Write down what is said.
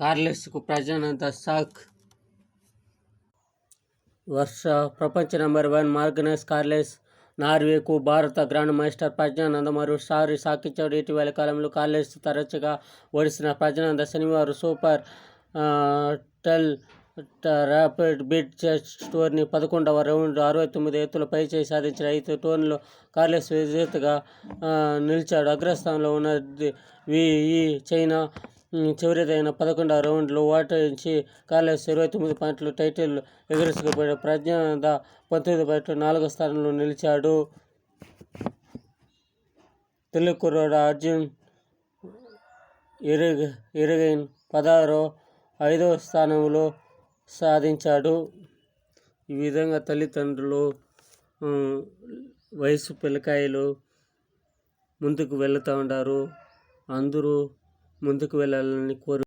కార్లెస్కు ప్రజానంత సాక్. వర్ష ప్రపంచ number one మార్గనస్ కార్లెస్ నార్వేకు భారత grand master Praggnanandhaa మరియు సాకించాడు. ఇటీవల కాలంలో కార్లెస్ తరచుగా ఓడిసిన ప్రజ్ఞానంద శనివారం సూపర్ టెల్ ట- ర్యాపిడ్ బిట్ చెస్ టోర్నీ పదకొండవ రౌండ్ అరవై తొమ్మిది ఎత్తుల పై చేసి సాధించిన ఐదు టోర్నీలో కార్లెస్ విజేతగా నిలిచాడు. అగ్రస్థానంలో ఉన్నది వి ఈ చైనా చివరిదైన పదకొండవ రౌండ్లో ఓటించి కార్లెస్ ఇరవై తొమ్మిది పాయింట్లు టైటిల్ ఎదురుసుకుపోయాడు ప్రజ్ఞానంద పంతొమ్మిది పాయింట్లు నాలుగో స్థానంలో నిలిచాడు. తెలుగు కుర్రాడు అర్జున్ ఇరుగ ఇరుగైన్ పదహారో ఐదవ స్థానంలో సాధించాడు. ఈ విధంగా తల్లిదండ్రులు వయసు పిల్లకాయలు ముందుకు వెళుతూ ఉంటారు అందరూ ముందుకు వెళ్ళాలని కోరు